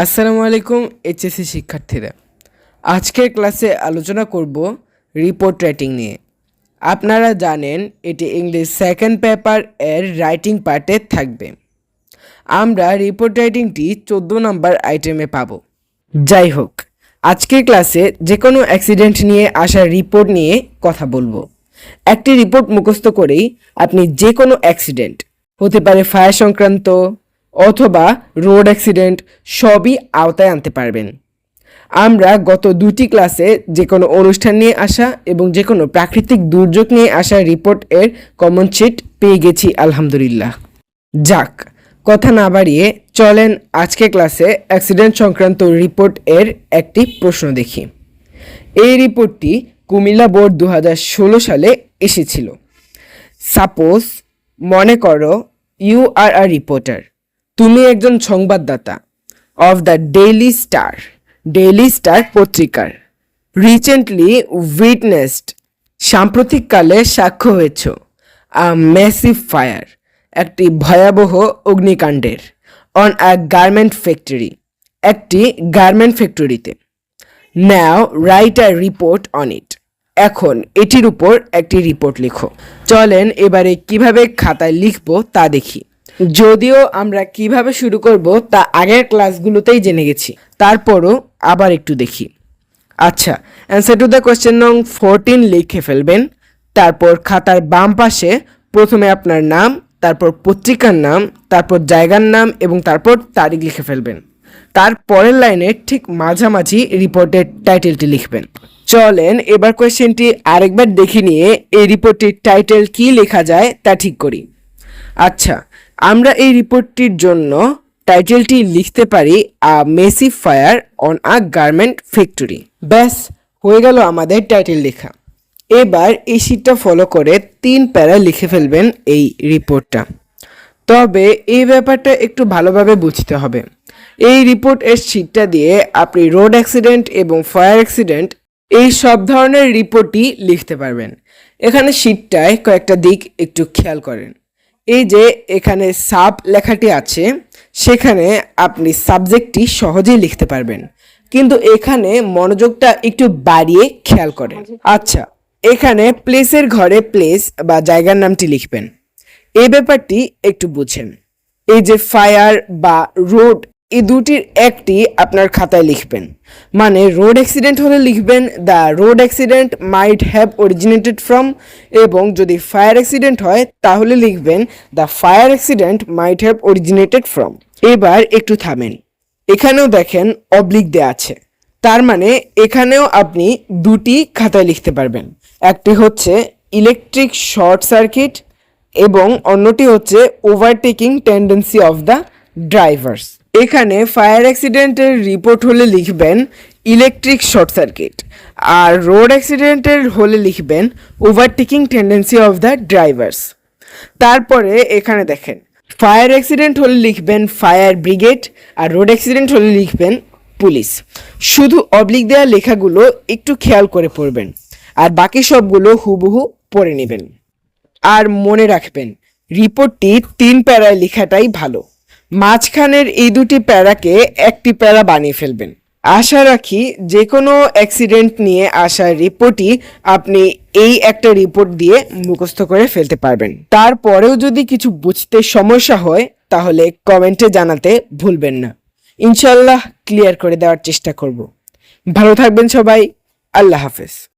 আসসালামু আলাইকুম এইচএসসি শিক্ষার্থীরা। আজকের ক্লাসে আলোচনা করব রিপোর্ট রাইটিং নিয়ে। আপনারা জানেন এটি ইংলিশ সেকেন্ড পেপার এর রাইটিং পার্টে থাকবে। আমরা রিপোর্ট রাইটিংটি চোদ্দ নম্বর আইটেমে পাব। যাই হোক, আজকের ক্লাসে যে কোনো অ্যাক্সিডেন্ট নিয়ে আসা রিপোর্ট নিয়ে কথা বলব। একটি রিপোর্ট মুখস্থ করেই আপনি যে কোনো অ্যাক্সিডেন্ট হতে পারে ফায়ার সংক্রান্ত অথবা রোড অ্যাক্সিডেন্ট সবই আওতায় আনতে পারবেন। আমরা গত দুটি ক্লাসে যে কোনো অনুষ্ঠান নিয়ে আসা এবং যে কোনো প্রাকৃতিক দুর্যোগ নিয়ে আসা রিপোর্ট এর কমন শিট পেয়ে গেছি, আলহামদুলিল্লাহ। যাক, কথা না বাড়িয়ে চলেন আজকে ক্লাসে অ্যাক্সিডেন্ট সংক্রান্ত রিপোর্ট এর একটি প্রশ্ন দেখি। এই রিপোর্টটি কুমিল্লা বোর্ড দু হাজার ষোলো সালে এসেছিল। সাপোজ মনে করো ইউ আর আ রিপোর্টার তুমি একজন সংবাদদাতা of the Daily Star Daily Star পত্রিকার। রিসেন্টলি উইটনেসড সাম্প্রতিককালে সাক্ষ্য হয়েছ আ মেসিভ ফায়ার একটি ভয়াবহ অগ্নিকাণ্ডের অন আ গার্মেন্ট ফ্যাক্টরি একটি গার্মেন্ট ফ্যাক্টরিতে now write a report on it এখন এটির উপর একটি রিপোর্ট লিখো। চলেন এবারে কীভাবে খাতায় লিখব তা দেখি। যদিও আমরা কীভাবে শুরু করব তা আগের ক্লাসগুলোতেই জেনে গেছি। তারপরও আবার একটু দেখি। আচ্ছা অ্যান্সার টু দ্য কোয়েশ্চেন নং ফোরটিন লিখে ফেলবেন। তারপর খাতার বাম পাশে প্রথমে আপনার নাম, তারপর পত্রিকার নাম, তারপর জায়গার নাম এবং তারপর তারিখ লিখে ফেলবেন। তার পরের লাইনে ঠিক মাঝামাঝি রিপোর্টের টাইটেলটি লিখবেন। চলেন, এবার কোয়েশ্চেনটি আরেকবার দেখে নিয়ে এই রিপোর্টটির টাইটেল কি লেখা যায় তা ঠিক করি। আচ্ছা আমরা এই রিপোর্টটির জন্য টাইটেলটি লিখতে পারি a massive fire on a garment factory ব্যাস, হয়ে গেল আমাদের টাইটেল লেখা। এবার এই শিটটা ফলো করে তিন প্যারা লিখে ফেলবেন এই রিপোর্টটা তবে এই ব্যাপারটা একটু ভালোভাবে বুঝতে হবে। এই রিপোর্ট এর শিটটা দিয়ে আপনি রোড অ্যাক্সিডেন্ট এবং ফায়ার অ্যাক্সিডেন্ট এই সব ধরনের রিপোর্টই লিখতে পারবেন। এখানে শিটটায় কয়েকটা দিক একটু খেয়াল করেন। এই যে এখানে সাব লেখাটি আছে, সেখানে আপনি সাবজেক্টটি সহজেই লিখতে পারবেন। কিন্তু এখানে মনোযোগটা একটু বাড়িয়ে খেয়াল করেন। আচ্ছা এখানে প্লেসের ঘরে প্লেস বা জায়গার নামটি লিখবেন। এই ব্যাপারটি একটু বুঝেন। এই যে ফায়ার বা রোড এই দুটির একটি আপনার খাতায় লিখবেন। মানে রোড অ্যাক্সিডেন্ট হলে লিখবেন the road accident might have originated from এবং যদি ফায়ার অ্যাক্সিডেন্ট হয়, তাহলে লিখবেন the fire accident might have originated from এবার একটু থামেন। এখানেও দেখেন অবলিক দেয়া আছে। তার মানে এখানেও আপনি দুটি খাতায় লিখতে পারবেন। একটি হচ্ছে ইলেকট্রিক শর্ট সার্কিট এবং অন্যটি হচ্ছে overtaking tendency of the drivers এখানে ফায়ার অ্যাক্সিডেন্টের রিপোর্ট হলে লিখবেন ইলেকট্রিক শর্ট সার্কিট আর রোড অ্যাক্সিডেন্টের হলে লিখবেন overtaking tendency of the drivers তারপরে এখানে দেখেন ফায়ার অ্যাক্সিডেন্ট হলে লিখবেন ফায়ার ব্রিগেড আর রোড অ্যাক্সিডেন্ট হলে লিখবেন পুলিশ শুধু অবলিক দেওয়া লেখাগুলো একটু খেয়াল করে পড়বেন আর বাকি সবগুলো হুবহু পড়ে নেবেন। আর মনে রাখবেন রিপোর্টটি তিন প্যারায় লেখাটাই ভালো। মাঝখানের এই দুটি প্যারাকে একটি প্যারা বানিয়ে ফেলবেন। আশা রাখি যে কোনো অ্যাক্সিডেন্ট নিয়ে আসা রিপোর্টই আপনি এই একটা রিপোর্ট দিয়ে মুখস্থ করে ফেলতে পারবেন। তারপরেও যদি কিছু বুঝতে সমস্যা হয়, তাহলে কমেন্টে জানাতে ভুলবেন না। ইনশাল্লাহ ক্লিয়ার করে দেওয়ার চেষ্টা করব। ভালো থাকবেন সবাই। আল্লাহ হাফেজ।